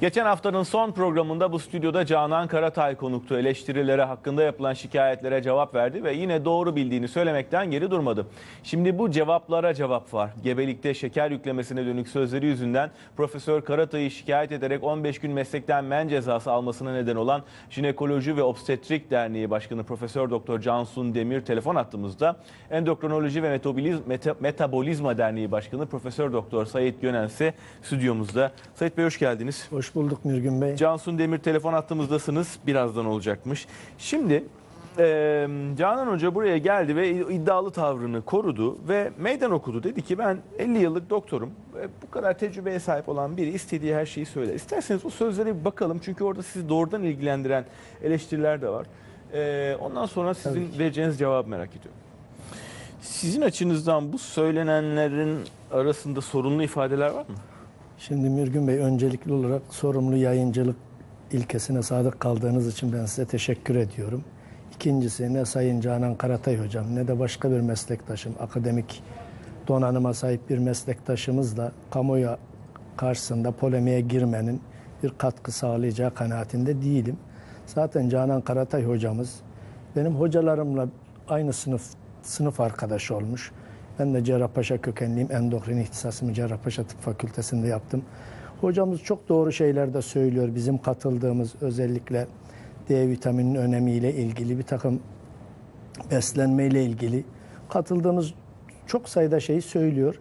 Geçen haftanın son programında bu stüdyoda Canan Karatay konuktu. Eleştirilere hakkında yapılan şikayetlere cevap verdi ve yine doğru bildiğini söylemekten geri durmadı. Şimdi bu cevaplara cevap var. Gebelikte şeker yüklemesine dönük sözleri yüzünden Profesör Karatay'ı şikayet ederek 15 gün meslekten men cezası almasına neden olan Jinekoloji ve Obstetrik Derneği Başkanı Profesör Doktor Cansun Demir telefon attığımızda Endokrinoloji ve Metabolizma, Meta- Metabolizma Derneği Başkanı Profesör Doktor Sayit Gönen ise stüdyomuzda. Sayit Bey hoş geldiniz. Hoş bulduk Mürgün Bey. Cansun Demir telefon attığımızdasınız. Birazdan olacakmış. Şimdi e, Canan Hoca buraya geldi ve iddialı tavrını korudu ve meydan okudu. Dedi ki ben 50 yıllık doktorum. ve Bu kadar tecrübeye sahip olan biri istediği her şeyi söyler. İsterseniz o sözlere bir bakalım. Çünkü orada sizi doğrudan ilgilendiren eleştiriler de var. E, ondan sonra sizin vereceğiniz cevabı merak ediyorum. Sizin açınızdan bu söylenenlerin arasında sorunlu ifadeler var mı? Şimdi Mürgün Bey öncelikli olarak sorumlu yayıncılık ilkesine sadık kaldığınız için ben size teşekkür ediyorum. İkincisi ne Sayın Canan Karatay hocam ne de başka bir meslektaşım, akademik donanıma sahip bir meslektaşımızla kamuoyu karşısında polemiğe girmenin bir katkı sağlayacağı kanaatinde değilim. Zaten Canan Karatay hocamız benim hocalarımla aynı sınıf sınıf arkadaşı olmuş. Ben de Cerrahpaşa kökenliyim. Endokrin ihtisasımı Cerrahpaşa Tıp Fakültesi'nde yaptım. Hocamız çok doğru şeyler de söylüyor. Bizim katıldığımız özellikle D vitamininin önemiyle ilgili bir takım beslenmeyle ilgili katıldığımız çok sayıda şey söylüyor.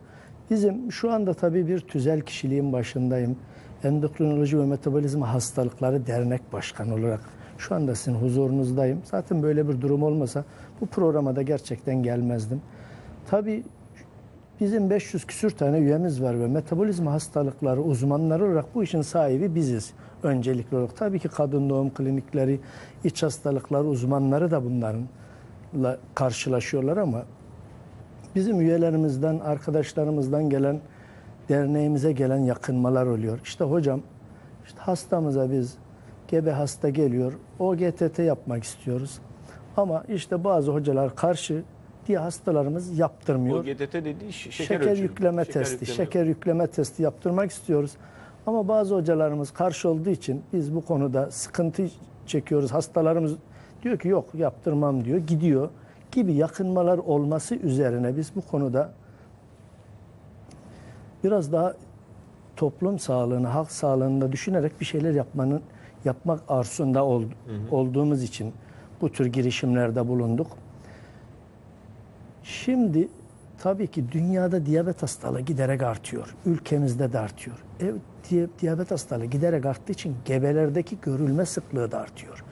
Bizim şu anda tabii bir tüzel kişiliğin başındayım. Endokrinoloji ve Metabolizma Hastalıkları Dernek Başkanı olarak şu anda sizin huzurunuzdayım. Zaten böyle bir durum olmasa bu programa da gerçekten gelmezdim. Tabii bizim 500 küsür tane üyemiz var ve metabolizma hastalıkları uzmanları olarak bu işin sahibi biziz öncelikli olarak. Tabii ki kadın doğum klinikleri, iç hastalıkları uzmanları da bunlarla karşılaşıyorlar ama bizim üyelerimizden, arkadaşlarımızdan gelen, derneğimize gelen yakınmalar oluyor. İşte hocam, işte hastamıza biz gebe hasta geliyor, OGTT yapmak istiyoruz. Ama işte bazı hocalar karşı diye hastalarımız yaptırmıyor. O GTT dediği şeker, Şeker, ölçümü. yükleme Şeker testi, yükleme. şeker yükleme testi yaptırmak istiyoruz. Ama bazı hocalarımız karşı olduğu için biz bu konuda sıkıntı çekiyoruz. Hastalarımız diyor ki yok yaptırmam diyor, gidiyor gibi yakınmalar olması üzerine biz bu konuda biraz daha toplum sağlığını, halk sağlığını da düşünerek bir şeyler yapmanın yapmak arzusunda ol- olduğumuz için bu tür girişimlerde bulunduk. Şimdi tabii ki dünyada diyabet hastalığı giderek artıyor. Ülkemizde de artıyor. E, di- diyabet hastalığı giderek arttığı için gebelerdeki görülme sıklığı da artıyor.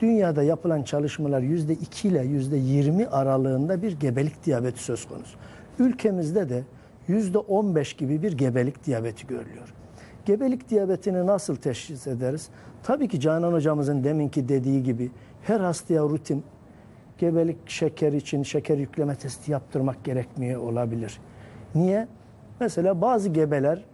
Dünyada yapılan çalışmalar %2 ile %20 aralığında bir gebelik diyabeti söz konusu. Ülkemizde de %15 gibi bir gebelik diyabeti görülüyor. Gebelik diyabetini nasıl teşhis ederiz? Tabii ki Canan hocamızın deminki dediği gibi her hastaya rutin gebelik şeker için şeker yükleme testi yaptırmak gerekmiyor olabilir. Niye? Mesela bazı gebeler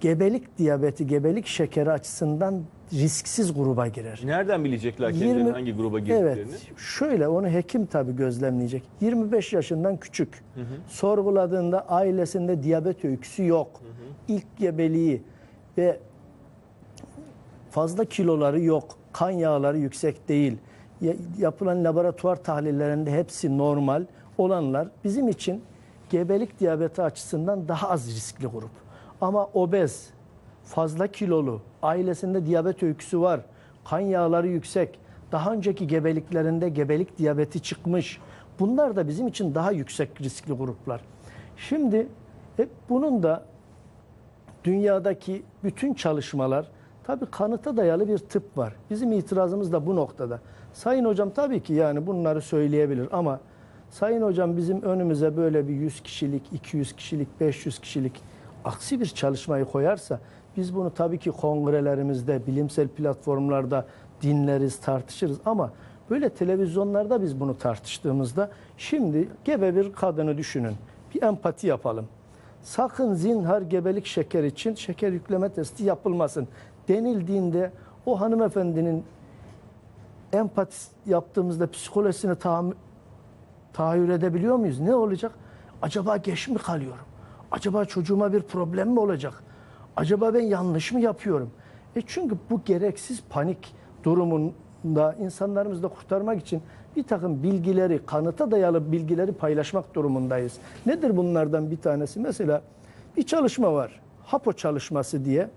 gebelik diyabeti, gebelik şekeri açısından risksiz gruba girer. Nereden bilecekler kendilerinin 20 hangi gruba girdiklerini? Evet. Şöyle onu hekim tabii gözlemleyecek. 25 yaşından küçük. Sorguladığında ailesinde diyabet öyküsü yok. İlk gebeliği ve fazla kiloları yok. Kan yağları yüksek değil. Ya- Yapılan laboratuvar tahlillerinde hepsi normal olanlar bizim için gebelik diyabeti açısından daha az riskli grup. Ama obez, fazla kilolu, ailesinde diyabet öyküsü var, kan yağları yüksek, daha önceki gebeliklerinde gebelik diyabeti çıkmış. Bunlar da bizim için daha yüksek riskli gruplar. Şimdi hep bunun da dünyadaki bütün çalışmalar tabii kanıta dayalı bir tıp var. Bizim itirazımız da bu noktada. Sayın hocam tabii ki yani bunları söyleyebilir ama Sayın hocam bizim önümüze böyle bir 100 kişilik, 200 kişilik, 500 kişilik aksi bir çalışmayı koyarsa biz bunu tabii ki kongrelerimizde, bilimsel platformlarda dinleriz, tartışırız ama böyle televizyonlarda biz bunu tartıştığımızda şimdi gebe bir kadını düşünün. Bir empati yapalım sakın zinhar gebelik şeker için şeker yükleme testi yapılmasın denildiğinde o hanımefendinin empati yaptığımızda psikolojisini tahammül, tahayyül edebiliyor muyuz? Ne olacak? Acaba geç mi kalıyorum? Acaba çocuğuma bir problem mi olacak? Acaba ben yanlış mı yapıyorum? E çünkü bu gereksiz panik durumunda insanlarımızı da kurtarmak için bir takım bilgileri, kanıta dayalı bilgileri paylaşmak durumundayız. Nedir bunlardan bir tanesi? Mesela bir çalışma var. HAPO çalışması diye.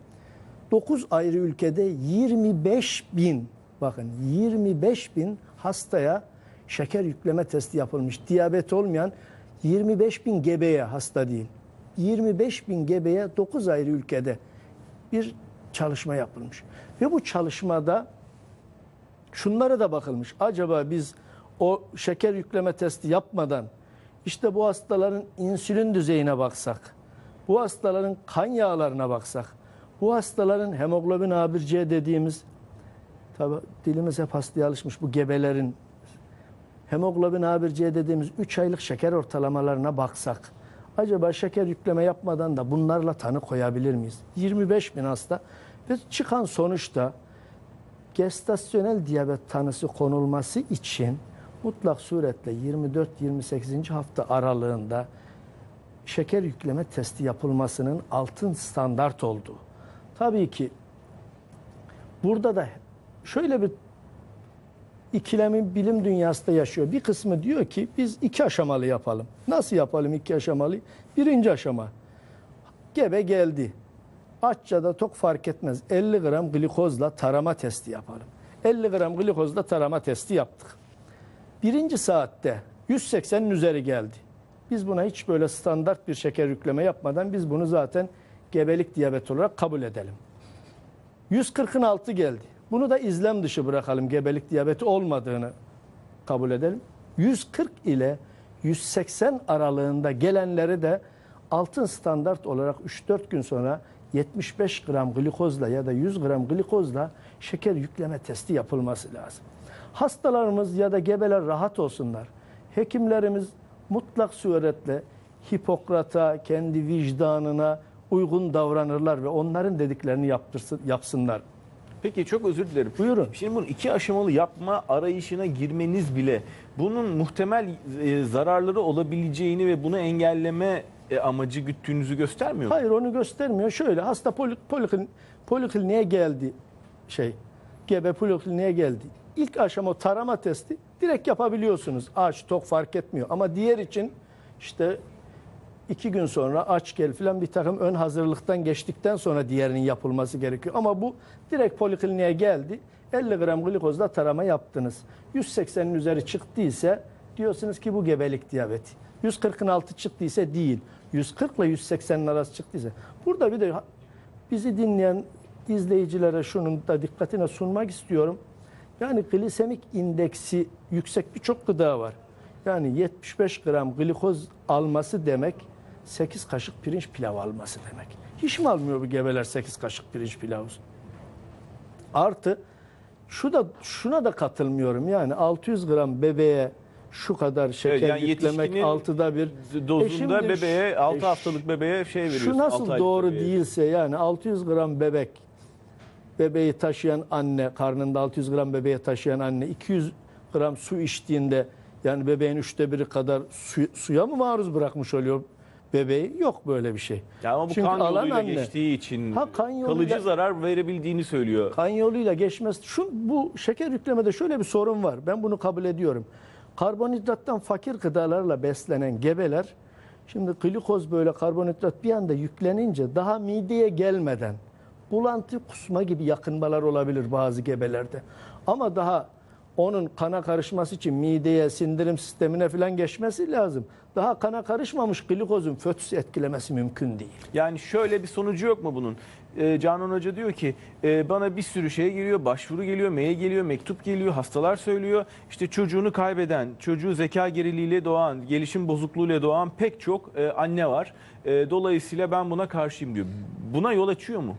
9 ayrı ülkede 25 bin, bakın 25 bin hastaya şeker yükleme testi yapılmış. Diyabet olmayan 25 bin gebeye hasta değil. 25 bin gebeye 9 ayrı ülkede bir çalışma yapılmış. Ve bu çalışmada şunlara da bakılmış. Acaba biz o şeker yükleme testi yapmadan işte bu hastaların insülin düzeyine baksak, bu hastaların kan yağlarına baksak, bu hastaların hemoglobin A1C dediğimiz tabi dilimiz hep hastaya alışmış bu gebelerin hemoglobin A1C dediğimiz 3 aylık şeker ortalamalarına baksak acaba şeker yükleme yapmadan da bunlarla tanı koyabilir miyiz? 25 bin hasta ve çıkan sonuçta gestasyonel diyabet tanısı konulması için mutlak suretle 24-28. hafta aralığında şeker yükleme testi yapılmasının altın standart olduğu. Tabii ki burada da şöyle bir ikilemin bilim dünyasında yaşıyor. Bir kısmı diyor ki biz iki aşamalı yapalım. Nasıl yapalım iki aşamalı? Birinci aşama. Gebe geldi. Açça da tok fark etmez. 50 gram glikozla tarama testi yapalım. 50 gram glikozla tarama testi yaptık. Birinci saatte 180'in üzeri geldi. Biz buna hiç böyle standart bir şeker yükleme yapmadan biz bunu zaten gebelik diyabeti olarak kabul edelim. 140'ın altı geldi. Bunu da izlem dışı bırakalım. Gebelik diyabeti olmadığını kabul edelim. 140 ile 180 aralığında gelenleri de altın standart olarak 3-4 gün sonra 75 gram glikozla ya da 100 gram glikozla şeker yükleme testi yapılması lazım. Hastalarımız ya da gebeler rahat olsunlar. Hekimlerimiz mutlak suretle Hipokrat'a, kendi vicdanına uygun davranırlar ve onların dediklerini yaptırsın, yapsınlar. Peki çok özür dilerim. Buyurun. Şimdi bunu iki aşamalı yapma arayışına girmeniz bile bunun muhtemel e, zararları olabileceğini ve bunu engelleme e, amacı güttüğünüzü göstermiyor mu? Hayır onu göstermiyor. Şöyle hasta poli, poliklin, polikliniğe geldi şey. Gebe polikliniğe geldi. İlk aşama tarama testi direkt yapabiliyorsunuz. Aç tok fark etmiyor. Ama diğer için işte iki gün sonra aç gel filan bir takım ön hazırlıktan geçtikten sonra diğerinin yapılması gerekiyor. Ama bu direkt polikliniğe geldi. 50 gram glikozla tarama yaptınız. 180'in üzeri çıktıysa diyorsunuz ki bu gebelik diyabeti. 140'ın altı çıktıysa değil. 140 ile 180'in arası çıktıysa. Burada bir de bizi dinleyen izleyicilere şunun da dikkatine sunmak istiyorum. Yani glisemik indeksi yüksek birçok gıda var. Yani 75 gram glikoz alması demek 8 kaşık pirinç pilav alması demek. Hiç mi almıyor bu gebeler 8 kaşık pirinç pilav? Artı şu da şuna da katılmıyorum. Yani 600 gram bebeğe şu kadar şeker Evet, yani yüklemek altıda bir. Dozunda E bebeğe, şu- 6 e haftalık bebeğe şey veriyorsun. Şu nasıl doğru bebeğe. değilse yani 600 gram bebek bebeği taşıyan anne karnında 600 gram bebeği taşıyan anne 200 gram su içtiğinde yani bebeğin üçte biri kadar su- suya mı maruz bırakmış oluyor bebeği? Yok böyle bir şey. Ya ama bu Çünkü kan yoluyla anne- geçtiği için Ha, kan yoluyla- kalıcı zarar verebildiğini söylüyor. Kan yoluyla geçmez. Şu bu şeker yüklemede şöyle bir sorun var. Ben bunu kabul ediyorum. Karbonhidrattan fakir gıdalarla beslenen gebeler şimdi glikoz böyle karbonhidrat bir anda yüklenince daha mideye gelmeden bulantı kusma gibi yakınmalar olabilir bazı gebelerde. Ama daha onun kana karışması için mideye, sindirim sistemine falan geçmesi lazım. Daha kana karışmamış glikozun fötüsü etkilemesi mümkün değil. Yani şöyle bir sonucu yok mu bunun? Ee, Canan Hoca diyor ki e, bana bir sürü şey geliyor, başvuru geliyor, mail geliyor, mektup geliyor, hastalar söylüyor. İşte çocuğunu kaybeden, çocuğu zeka geriliğiyle doğan, gelişim bozukluğuyla doğan pek çok e, anne var. E, dolayısıyla ben buna karşıyım diyor. Buna yol açıyor mu?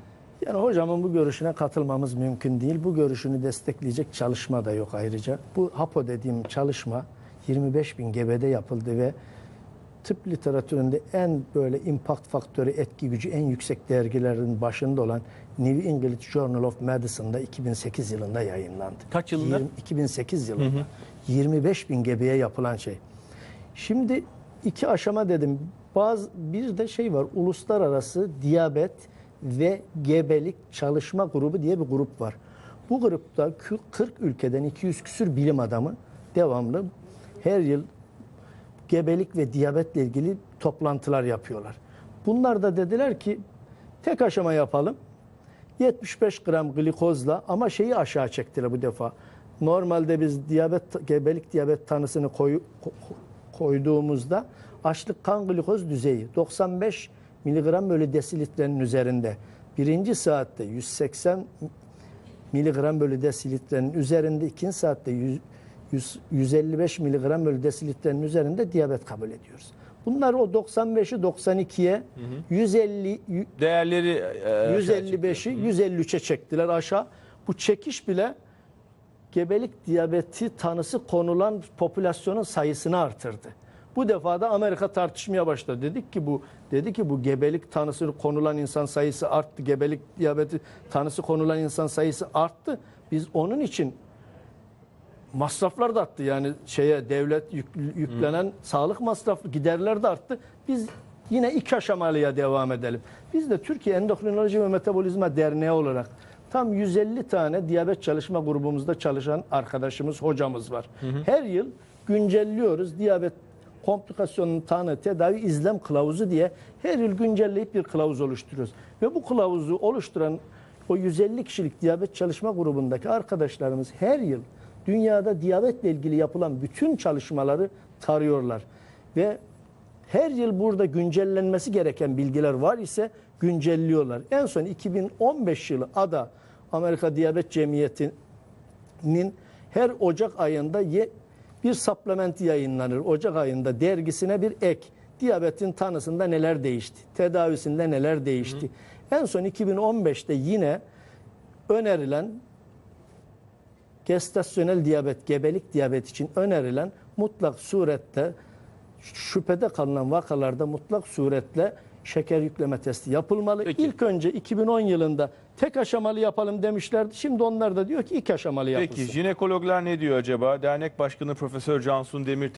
Yani hocamın bu görüşüne katılmamız mümkün değil. Bu görüşünü destekleyecek çalışma da yok ayrıca. Bu HAPO dediğim çalışma 25 bin gebede yapıldı ve tıp literatüründe en böyle impact faktörü, etki gücü en yüksek dergilerin başında olan New England Journal of Medicine'da 2008 yılında yayınlandı. Kaç yılında? 20 2008 yılında. 25 bin gebeye yapılan şey. Şimdi iki aşama dedim. Bazı bir de şey var. Uluslararası diyabet ve Gebelik Çalışma Grubu diye bir grup var. Bu grupta kü- 40 ülkeden 200 küsür bilim adamı devamlı her yıl gebelik ve diyabetle ilgili toplantılar yapıyorlar. Bunlar da dediler ki tek aşama yapalım. 75 gram glikozla ama şeyi aşağı çektiler bu defa. Normalde biz diyabet gebelik diyabet tanısını koy- ko- koyduğumuzda açlık kan glikoz düzeyi 95 miligram bölü desilitrenin üzerinde. Birinci saatte 180 miligram bölü desilitrenin üzerinde, ikinci saatte 100, 100 155 miligram bölü desilitrenin üzerinde diyabet kabul ediyoruz. Bunlar o 95'i 92'ye 150 yü- Değerleri e, aşağı çekiyor. 155'i 153'e çektiler aşağı. Bu çekiş bile gebelik diyabeti tanısı konulan popülasyonun sayısını artırdı. Bu defa da Amerika tartışmaya başladı. Dedik ki bu dedi ki bu gebelik tanısı konulan insan sayısı arttı. Gebelik diyabeti tanısı konulan insan sayısı arttı. Biz onun için masraflar da arttı. Yani şeye devlet yük- yüklenen sağlık masrafı giderler de arttı. Biz yine iki aşamalıya devam edelim. Biz de Türkiye Endokrinoloji ve Metabolizma Derneği olarak tam 150 tane diyabet çalışma grubumuzda çalışan arkadaşımız, hocamız var. Her yıl güncelliyoruz. Diyabet komplikasyonun tanı, tedavi, izlem kılavuzu diye her yıl güncelleyip bir kılavuz oluşturuyoruz. Ve bu kılavuzu oluşturan o 150 kişilik diyabet çalışma grubundaki arkadaşlarımız her yıl dünyada diyabetle ilgili yapılan bütün çalışmaları tarıyorlar. Ve her yıl burada güncellenmesi gereken bilgiler var ise güncelliyorlar. En son 2015 yılı ADA Amerika Diyabet Cemiyeti'nin her Ocak ayında bir supplement yayınlanır. Ocak ayında dergisine bir ek. Diyabetin tanısında neler değişti? Tedavisinde neler değişti? En son 2015'te yine önerilen gestasyonel diyabet, gebelik diyabet için önerilen mutlak surette şüphede kalınan vakalarda mutlak suretle şeker yükleme testi yapılmalı. Peki. İlk önce 2010 yılında tek aşamalı yapalım demişlerdi. Şimdi onlar da diyor ki iki aşamalı yapılsın. Peki jinekologlar ne diyor acaba? Dernek Başkanı Profesör Cansun Demir